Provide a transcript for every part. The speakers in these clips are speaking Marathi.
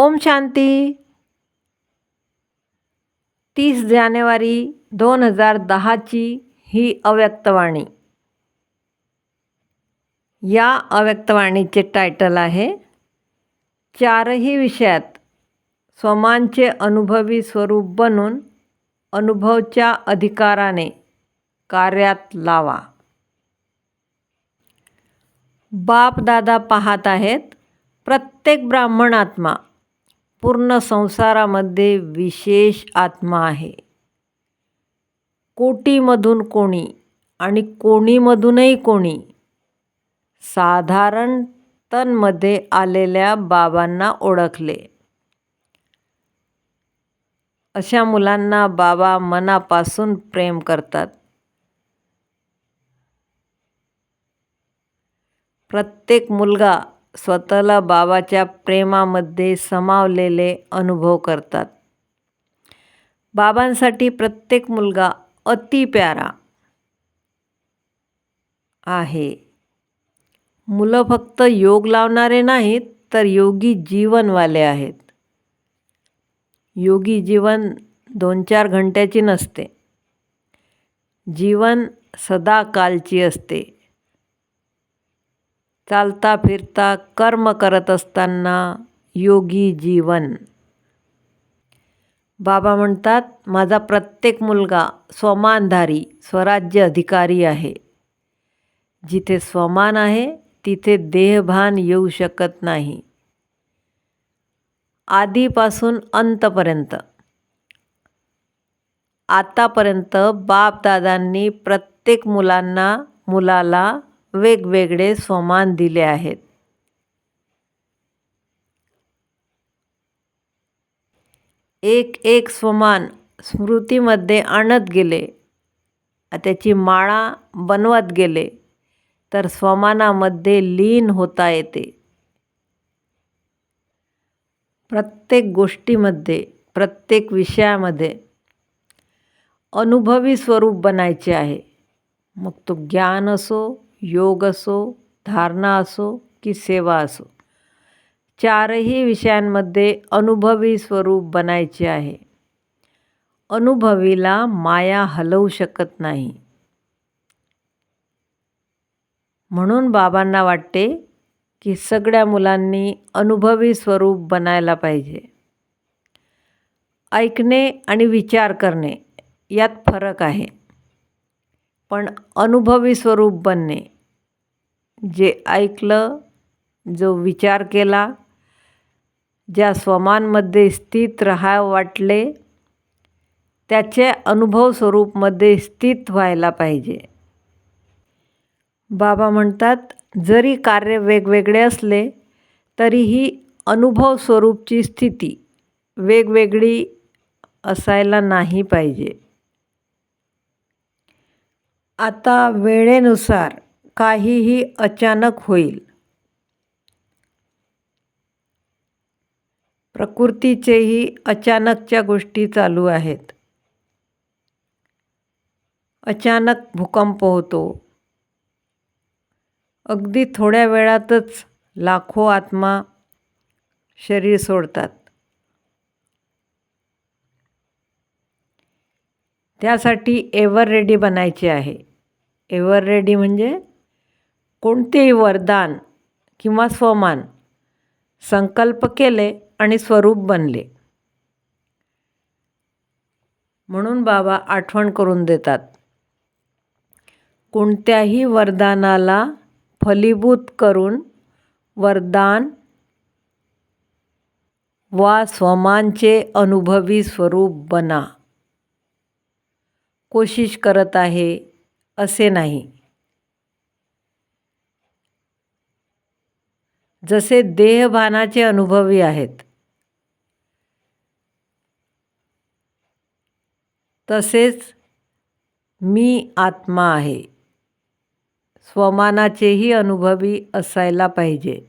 ओम शांती. तीस जानेवारी दोन हजार दहाची ही अव्यक्तवाणी या अव्यक्तवाणीचे टायटल आहे चारही विषयात स्वमांचे अनुभवी स्वरूप बनून अनुभवच्या अधिकाराने कार्यात लावा. बाप दादा पाहत आहेत प्रत्येक ब्राह्मण आत्मा पूर्ण संसारामध्ये विशेष आत्मा आहे. कोटीमधून कोणी आणि कोणीमधूनही कोणी साधारण तनमध्ये आलेल्या बाबांना ओळखले. अशा मुलांना बाबा मनापासून प्रेम करतात. प्रत्येक मुलगा स्वतःला बाबाच्या प्रेमामध्ये समावलेले अनुभव करतात. बाबांसाठी प्रत्येक मुलगा अति प्यारा आहे. मुलं फक्त योग लावणारे नाहीत तर योगी जीवनवाले आहेत. योगी जीवन दोन चार घंट्याची नसते. जीवन सदाकालची असते. चालता फिरता कर्म करत असताना योगी जीवन. बाबा म्हणतात माझा प्रत्येक मुलगा स्वमानधारी स्वराज्य अधिकारी आहे. जिथे स्वमान आहे तिथे देहभान येऊ शकत नाही. आधीपासून अंतपर्यंत. आतापर्यंत बापदादांनी प्रत्येक मुलांना मुलाला वेगवेगळे स्वमान दिले आहेत. एक एक स्वमान स्मृतीमध्ये आणत गेले. त्याची माळा बनवत गेले. तर स्वमानामध्ये लीन होता येते. प्रत्येक गोष्टीमध्ये प्रत्येक विषयामध्ये अनुभवी स्वरूप बनायचे आहे. मग तो ज्ञान असो योग असो धारणा असो की सेवा असो. चारही विषयांमध्ये अनुभवी स्वरूप बनायचे आहे. अनुभवीला माया हलवू शकत नाही. म्हणून बाबांना वाटते की सगळ्या मुलांनी अनुभवी स्वरूप बनायला पाहिजे. ऐकणे आणि विचार करणे यात फरक आहे. पण अनुभवी स्वरूप बनणे. जे ऐकलं जो विचार केला ज्या स्वमांमध्ये स्थित राहा वाटले त्याचे अनुभव स्वरूपमध्ये स्थित व्हायला पाहिजे. बाबा म्हणतात जरी कार्य वेगवेगळे असले तरीही अनुभव स्वरूपची स्थिती वेगवेगळी असायला नाही पाहिजे. आता वेळेनुसार काहीही अचानक होईल. प्रकृतीचेही अचानकच्या गोष्टी चालू आहेत. अचानक भूकंप होतो. अगदी थोड्या वेळातच लाखो आत्मा शरीर सोडतात. त्यासाठी एव्हर रेडी बनायचे आहे. एव्हर रेडी म्हणजे कोणतेही वरदान किंवा स्वमान संकल्प केले आणि स्वरूप बनले. म्हणून बाबा आठवण करून देतात कोणत्याही वरदानाला फलीभूत करून वरदान वा स्वमानचे अनुभवी स्वरूप बना. कोशिश करत आहे असे नाही. जसे देहभानाचे अनुभवी आहेत तसेच मी आत्मा आहे. स्वमानाचेही अनुभवी असायला पाहिजे.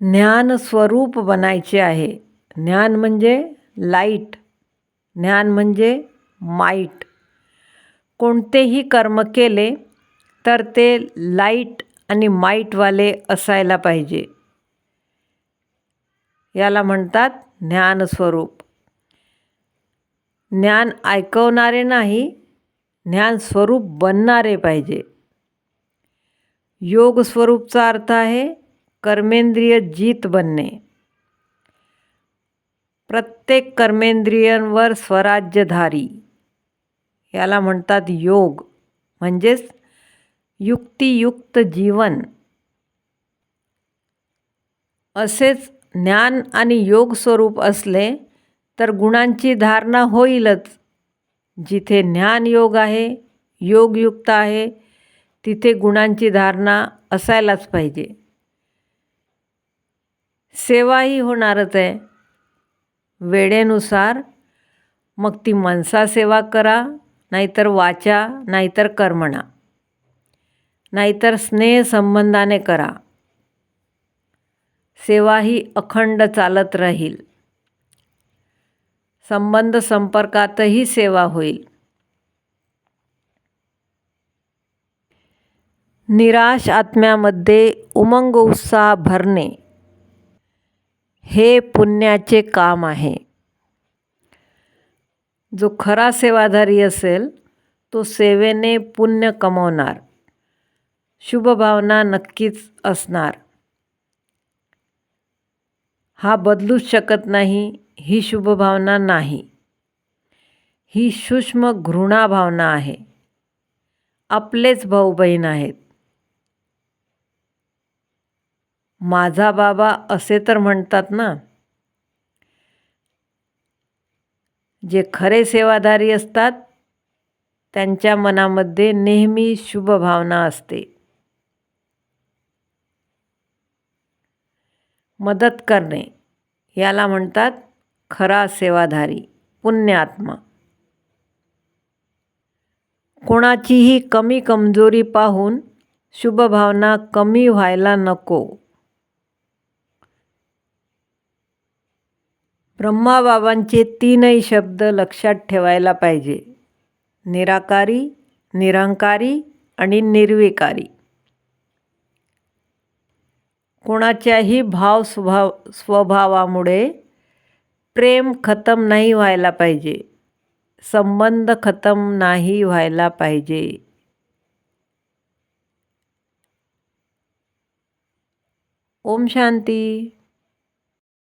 ज्ञान स्वरूप बनायचे आहे. ज्ञान म्हणजे लाइट. ज्ञान म्हणजे माईट कोणतेही कर्म केले तर ते लाइट आणि माईटवाले असायला पाहिजे. याला म्हणतात ज्ञानस्वरूप. ज्ञान ऐकवणारे नाही ज्ञान स्वरूप बनणारे पाहिजे. योग स्वरूपचा अर्थ आहे कर्मेंद्रिय जीत बनणे. प्रत्येक कर्मेंद्रियांवर स्वराज्यधारी. याला म्हणतात योग. म्हणजेच युक्तियुक्त जीवन. असेच ज्ञान आणि योग स्वरूप असले तर गुणांची धारणा होईलच. जिथे ज्ञान योग आहे योगयुक्त आहे तिथे गुणांची धारणा असायलाच पाहिजे. सेवाही होणारच आहे. वेळेनुसार मग ती मनसा सेवा करा नाहीतर वाचा नाहीतर कर्मणा. नाहीतर स्नेहसंबंधाने करा. सेवा ही अखंड चालत राहील. संबंध संपर्कातही सेवा होईल. निराश आत्म्यामध्ये उमंग उत्साह भरणे हे पुण्याचे काम आहे. जो खरा सेवाधारी असेल तो सेवेने पुण्य कमवणार. शुभभावना नक्कीच असणार. हा बदलूच शकत नाही ही शुभभावना नाही. ही सूक्ष्म घृणा भावना आहे. आपलेच भाऊ बहीण आहेत. माझा बाबा असे तर म्हणतात ना जे खरे सेवाधारी असतात त्यांच्या मनामध्ये नेहमी शुभभावना असते. मदत करणे याला म्हणतात खरा सेवाधारी पुण्यात्मा. कोणाचीही कमी कमजोरी पाहून शुभभावना कमी व्हायला नको. ब्रह्माबाबांचे तीनही शब्द लक्षात ठेवायला पाहिजे. निराकारी निरंकारी आणि निर्विकारी. कोणाच्याही भाव स्वभाव स्वभावामुळे प्रेम खतम नाही व्हायला पाहिजे. संबंध खतम नाही व्हायला पाहिजे. ओम शांती.